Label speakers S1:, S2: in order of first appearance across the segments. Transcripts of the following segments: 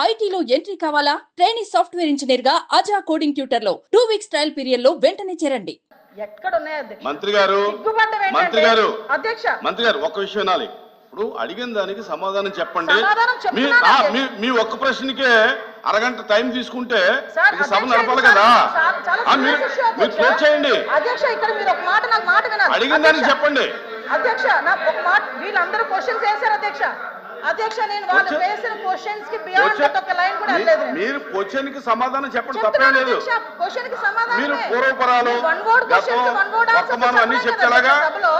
S1: ఐటీలో ఎంట్రీ కావాలా? Training software ఇంజనీర్గా అజా కోడింగ్ ట్యూటర్లో టూ వీక్స్ ట్రయల్ పీరియడ్లో వెంటనే చేరండి.
S2: ఎక్కడ ఉన్నాయి అధ్యక్ష?
S3: మంత్రి గారు
S2: సిగ్గుపడ్డం ఏంటంటే-
S3: మంత్రి గారు
S2: అధ్యక్ష.
S3: మంత్రి గారు ఒక్క విషయం వినాలి. ఇప్పుడు అడిగిన దానికి సమాధానం చెప్పండి.
S2: సమాధానం
S3: మీ
S2: చెప్తున్నాను
S3: ఆ,
S2: అధ్యక్ష.
S3: మీ మీ ఒక్క ప్రశ్నకే అరగంట టైం తీసుకుంటే సభ నడపాలి కదా? మీరు. క్లోజ్ చేయండి.
S2: అధ్యక్ష ఇక్కడ మీరు ఒక మాట నాకు మాట వినాలి.
S3: అడిగిన దానికి చెప్పండి.
S2: అధ్యక్ష నా ఒక మాట వీళ్ళందరూ క్వశ్చన్స్ వేశారు అధ్యక్ష. అధ్యక్ష నేను వాళ్ళు
S3: Question-
S2: వేసిన క్వశ్చన్స్కి బియాండ్
S3: Question-
S2: ఒక లైన్ కూడా నేను.
S3: మీరు క్వశ్చన్కి సమాధానం చెప్పండి తప్పేం లేదు.
S2: అధ్యక్ష క్వశ్చన్కి సమాధానం
S3: మీరు పూర్వపరాలు,
S2: వన్ వర్డ్ వన్
S3: అన్ని
S2: ఆన్సర్స్
S3: చెప్తే ఎలాగా?
S2: సభలో.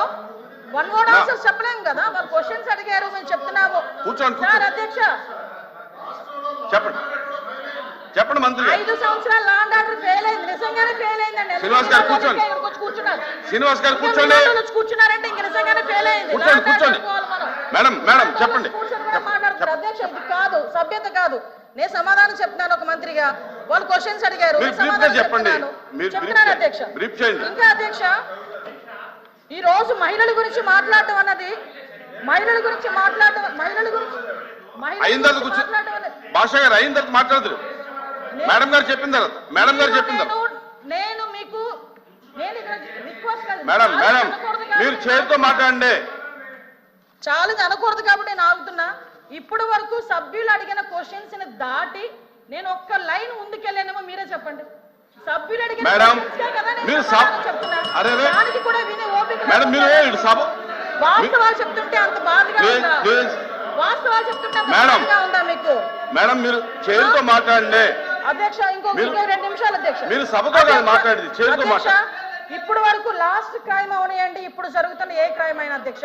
S2: వన్ వర్డ్
S3: నా-
S2: ఆన్సర్స్ చెప్పలేం కదా. వాళ్ళు క్వశ్చన్స్ అడిగారు మేము చెప్తున్నాము.
S3: కూర్చోండి,
S2: సార్. అధ్యక్ష.
S3: చెప్పండి. చెప్పండి మంత్రి
S2: ఐదు సంవత్సరాలు లాండ్ ఆర్డర్ ఫెయిల్ అయింది. నిజంగానే ఫెయిల్ అయిందండి.
S3: శ్రీనివాస్ గారు కూర్చోండి.
S2: కూర్చున్నారు?
S3: శ్రీనివాస్ గారు కూర్చోండి.
S2: కూర్చున్నారంటే ఇంక నిజంగానే ఫెయిల్ అయింది.
S3: కూర్చోండి, కూర్చోండి. మేడం మేడం చెప్పండి
S2: వచ్చి కూర్చొని కూడా
S3: చెప్పండి,
S2: మాట్లాడుతున్నారు.
S3: చెప్పండి.
S2: అధ్యక్ష ఇది కాదు సభ్యత కాదు. నేను సమాధానం చెప్తున్నాను ఒక మంత్రిగా. వాళ్ళు క్వశ్చన్స్ అడిగారు. సమాధానం. చెప్తున్నాను. చెప్తున్నాను అధ్యక్ష. ఇంకా అధ్యక్ష ఈ రోజు మహిళల గురించి మాట్లాడటం అన్నది మహిళల గురించి మాట్లాడటం మహిళల గురించి
S3: భాష గారు అయిన తర్వాత మాట్లాడదురు. మేడం గారు చెప్పిన తర్వాత మేడం గారు చెప్పిన తర్వాత
S2: నేను- మీకు
S3: మేడం మీరు చేతితో మాట్లాడండి.
S2: అనకూడదు కాబట్టి నేను ఆగుతున్నా. ఇప్పుడు వరకు సభ్యులు అడిగిన క్వశ్చన్స్ని దాటి నేను ఒక్క లైన్ ముందుకెళ్ళానేమో మీరే చెప్పండి సభ్యులు అడిగిన. దానికి కూడా వినే ఓపిక వాస్తవాలు చెప్తుంటే అంత బాధగా ఉందా. వాస్తవాలు చెప్తుంటే అంత
S3: మేడం.
S2: బాధగా ఉందా మీకు
S3: మేడం మీరు చేతితో మాట్లాడండి
S2: అధ్యక్ష ఇంకో రెండు నిమిషాలు అధ్యక్ష
S3: మీరు సభతో మాట్లాడేది,
S2: అధ్యక్ష,
S3: మాట్లాడండి.
S2: ఇప్పుడు వరకు లాస్ట్ క్రైమ్ అవనియండి ఇప్పుడు జరుగుతున్న ఏ క్రైమ్ అయినా అధ్యక్ష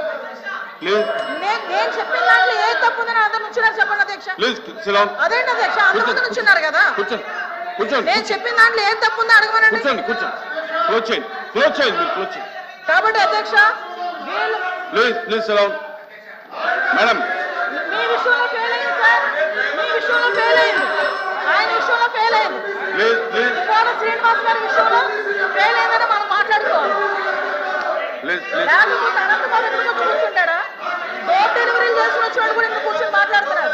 S3: ప్లీజ్
S2: నే- నేను చెప్పిన దాంట్లో ఏ తప్పు ఉందని అందరు నుంచున్నారు చెప్పండి అధ్యక్ష.
S3: ప్లీజ్ సిలాం
S2: అదేంటి అధ్యక్ష? అందరూ నుంచున్నారు కదా.
S3: కూర్చోండి కూర్చోండి
S2: నేను చెప్పిన దాంట్లో ఏం తప్పు ఉందో అడగమనండి.
S3: కూర్చోండి కూర్చోండి. క్లోజ్ చేయండి క్లోజ్ చేయండి మీరు క్లోజ్ చేయండి.
S2: కాబట్టి అధ్యక్ష వీళ్ళు
S3: ప్లీజ్ ప్లీజ్ సిలాం మేడం
S2: మీ విషయంలో ఫెయిల్ అయింది సార్ మీ విషయంలో ఫెయిల్ అయింది. ఆయన విషయంలో ఫెయిల్ అయింది.
S3: ప్లీజ్ ప్లీజ్
S2: కోట శ్రీనివాస్ గారి విషయంలో ఫెయిల్ అయిందని మనం మాట్లాడుకోవాలి.
S3: ప్లీజ్ ప్లీజ్
S2: లేకపోతే అనంతబాబు ఎందుకు కూర్చుంటాడా? చేసిన వచ్చాడు కూడా కూర్చొని మాట్లాడుతున్నారు.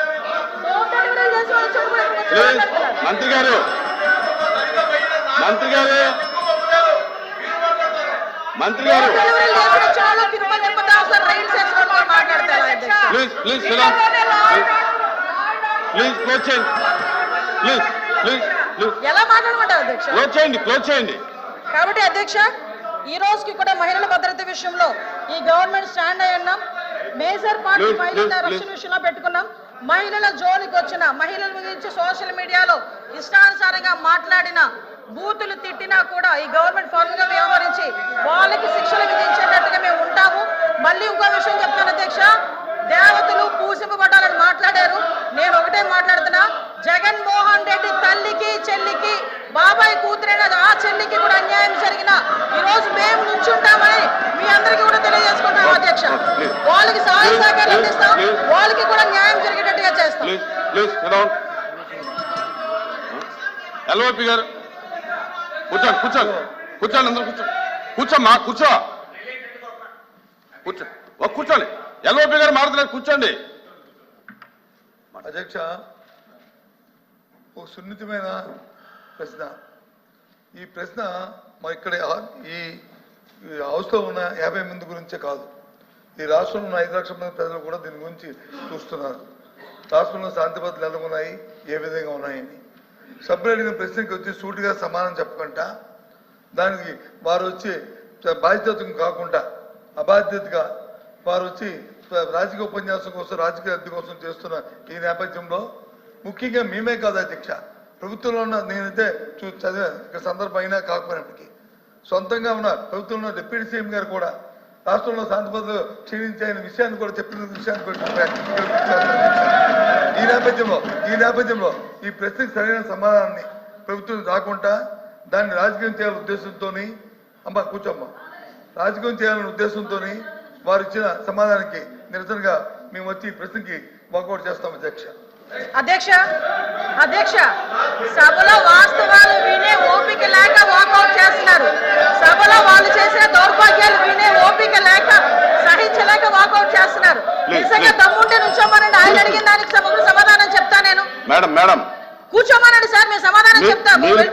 S2: చేసిన వచ్చాడు కూడా
S3: మంత్రి గారు. మంత్రి గారు. మంత్రి గారు. ప్లీజ్ ప్లీజ్ ప్లీజ్ క్లోజ్ చేయండి. ప్లీజ్ ప్లీజ్
S2: ఎలా మాట్లాడమంటారు అధ్యక్ష?
S3: క్లోజ్ చేయండి క్లోజ్ చేయండి.
S2: కాబట్టి అధ్యక్ష ఈ రోజుకి కూడా మహిళల భద్రత విషయంలో ఈ గవర్నమెంట్ స్టాండ్ అయి ఉన్నాం. మేజర్ పార్టీ మహిళల రక్షణ. విషయంలో పెట్టుకున్నాం. మహిళల జోలికి వచ్చిన మహిళల గురించి సోషల్ మీడియాలో ఇష్టానుసారంగా మాట్లాడిన బూతులు తిట్టినా కూడా ఈ గవర్నమెంట్ ఫర్మ్గా వ్యవహరించి వాళ్ళకి శిక్షలు విధించేటట్టుగా మేము ఉంటాము. మళ్ళీ ఇంకో విషయం చెప్తాను అధ్యక్ష దేవతలు పూసింపబడ్డాలని మాట్లాడారు నేను ఒకటే మాట్లాడుతున్నా జగన్మోహన్ రెడ్డి తల్లికి చెల్లికి బాబాయ్ కూతురైన ఆ చెల్లికి కూడా అన్యాయం జరిగిన ఈ రోజు మేము నుంచుంటామని మీ అందరికీ కూడా అధ్యక్ష వాళ్ళకి సహాయ సహకారాలు అందిస్తాం. వాళ్ళకి కూడా న్యాయం జరిగేటట్టుగా చేస్తాం.
S3: ఎల్ఓపి గారు కూర్చోండి కూర్చోండి కూర్చోండి అందరూ కూర్చోండి కూర్చోమ్మా కూర్చో. కూర్చోండి ఓ కూర్చోండి. ఎల్ఓపి గారు మారుతున్నారు కూర్చోండి.
S4: అధ్యక్ష ఒక సున్నితమైన ప్రశ్న. ఈ ప్రశ్న మా ఇక్కడ ఈ ఈ హౌస్లో ఉన్న యాభై మంది గురించే కాదు. ఈ రాష్ట్రంలో ఉన్న ఐదు లక్షల మంది ప్రజలు కూడా దీని గురించి చూస్తున్నారు. రాష్ట్రంలో శాంతి భద్రతలు ఎలా ఉన్నాయి? ఏ విధంగా ఉన్నాయని సభ్యులు అడిగిన ప్రశ్నకి వచ్చి సూటిగా సమానం చెప్పకుండా దానికి వారు వచ్చి బాధ్యత కాకుండా అబాధ్యతగా వారు వచ్చి రాజకీయ ఉపన్యాసం కోసం రాజకీయ అద్దె కోసం చేస్తున్న ఈ నేపథ్యంలో ముఖ్యంగా మేమే కాదు అధ్యక్ష. ప్రభుత్వంలో ఉన్న నేనైతే చూ చదివా ఇక సందర్భం అయినా కాకపోయినప్పటికీ. సొంతంగా ఉన్న ప్రభుత్వంలో డిప్యూటీ సీఎం గారు కూడా రాష్ట్రంలో శాంతిభద్రలు క్షీణించాయని విషయాన్ని కూడా చెప్పిన విషయాన్ని కూడా ఈ నేపథ్యంలో ఈ నేపథ్యంలో ఈ ప్రశ్నకు సరైన సమాధానాన్ని ప్రభుత్వం రాకుండా దాన్ని రాజకీయం చేయాలనే ఉద్దేశంతో అమ్మ కూర్చోమ్మ. రాజకీయం చేయాలనే ఉద్దేశంతో వారు ఇచ్చిన సమాధానానికి నిరసనగా మేము వచ్చి ఈ ప్రశ్నకి వాకౌట్ చేస్తాం అధ్యక్ష.
S2: అధ్యక్ష అధ్యక్ష సభలో వాస్తవాలు వినే ఓపిక లేక వాకౌట్ చేస్తున్నారు సభలో వాళ్ళు చేసిన దౌర్భాగ్యాలు వినే ఓపిక లేక సహించలేక వాకౌట్ చేస్తున్నారు
S3: Please,
S2: నిజంగా
S3: please.
S2: దమ్ముంటే నుంచోమనండి ఆయన అడిగిన దానికి సమగ్ర సమాధానం చెప్తా నేను
S3: మేడం మేడం.
S2: కూర్చోమనండి సార్ మేము సమాధానం చెప్తాము.
S3: మీరు-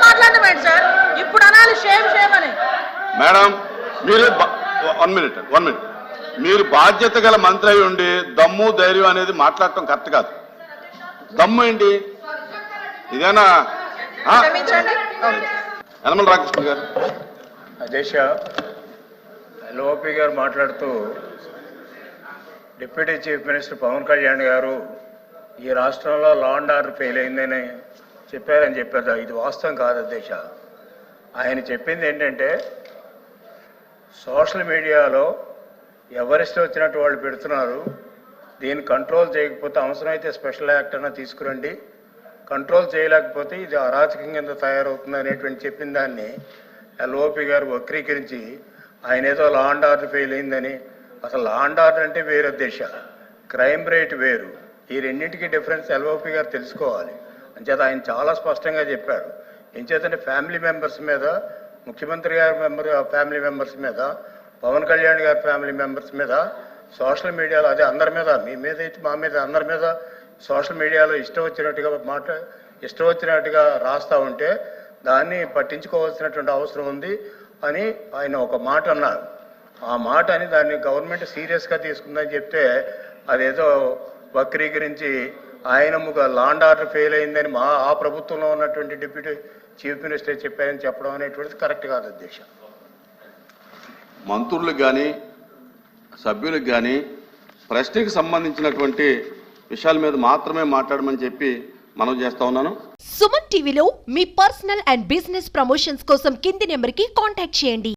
S2: మాట్లాడడం ఏంటి సార్? ఇప్పుడు అనాలి షేమ్ షేమ్ అని.
S3: మేడం మీరు వన్ మినిట్ వన్ మినిట్ మీరు బాధ్యత గల మంత్రి అయి ఉండి దమ్ము ధైర్యం అనేది మాట్లాడటం కరెక్ట్ కాదు. దమ్ము ఏంటి? ఇదేనా. యనమల రామకృష్ణ గారు.
S5: అధ్యక్ష ఎల్ఓపి గారు మాట్లాడుతూ deputy chief minister Pawan Kalyan గారు ఈ రాష్ట్రంలో లా అండ్ ఆర్డర్ ఫెయిల్ అయిందని చెప్పారని చెప్పారు ఇది వాస్తవం కాదు అధ్యక్ష. ఆయన చెప్పింది ఏంటంటే సోషల్ మీడియాలో ఎవరెస్ట్ వచ్చినట్టు వాళ్ళు పెడుతున్నారు దీన్ని కంట్రోల్ చేయకపోతే అవసరమైతే స్పెషల్ యాక్ట్ అన్న తీసుకురండి. కంట్రోల్ చేయలేకపోతే ఇది అరాచకం కింద తయారవుతుంది అనేటువంటి చెప్పిన దాన్ని ఎల్ఓపి గారు వక్రీకరించి ఆయన ఏదో లా అండ్ ఆర్డర్ ఫెయిల్ అయిందని. అసలు లా అండ్ ఆర్డర్ అంటే వేరే దేశ క్రైమ్ రేట్ వేరు. ఈ రెండింటికి డిఫరెన్స్ ఎల్ఓపి గారు తెలుసుకోవాలి. అంచేత ఆయన చాలా స్పష్టంగా చెప్పారు. ఎంచేతంటే ఫ్యామిలీ మెంబర్స్ మీద ముఖ్యమంత్రి గారి మెంబర్ ఫ్యామిలీ మెంబర్స్ మీద పవన్ కళ్యాణ్ గారి ఫ్యామిలీ మెంబర్స్ మీద సోషల్ మీడియాలో అదే అందరి మీద మీ మీద అయితే మా మీద అందరి మీద సోషల్ మీడియాలో ఇష్టం వచ్చినట్టుగా మాట ఇష్టం వచ్చినట్టుగా రాస్తా ఉంటే దాన్ని పట్టించుకోవాల్సినటువంటి అవసరం ఉంది అని ఆయన ఒక మాట అన్నారు. ఆ మాట అని దాన్ని గవర్నమెంట్ సీరియస్గా తీసుకుందని చెప్తే అదేదో వక్రీకరించి ఆయన ముగ లాండ్ ఆర్డర్ ఫెయిల్ అయిందని మా ఆ ప్రభుత్వంలో ఉన్నటువంటి డిప్యూటీ చీఫ్ మినిస్టర్ చెప్పారని చెప్పడం అనేటువంటిది కరెక్ట్ కాదు అధ్యక్ష.
S3: మంత్రులకు కానీ సభ్యులకు కానీ ప్రశ్నకి సంబంధించినటువంటి విషయాల మీద మాత్రమే మాట్లాడమని చెప్పి మనం చేస్తా ఉన్నాను.
S6: సుమన్ టీవీలో మీ పర్సనల్ అండ్ బిజినెస్ ప్రమోషన్స్ కోసం కింది నెంబర్కి కాంటాక్ట్ చేయండి.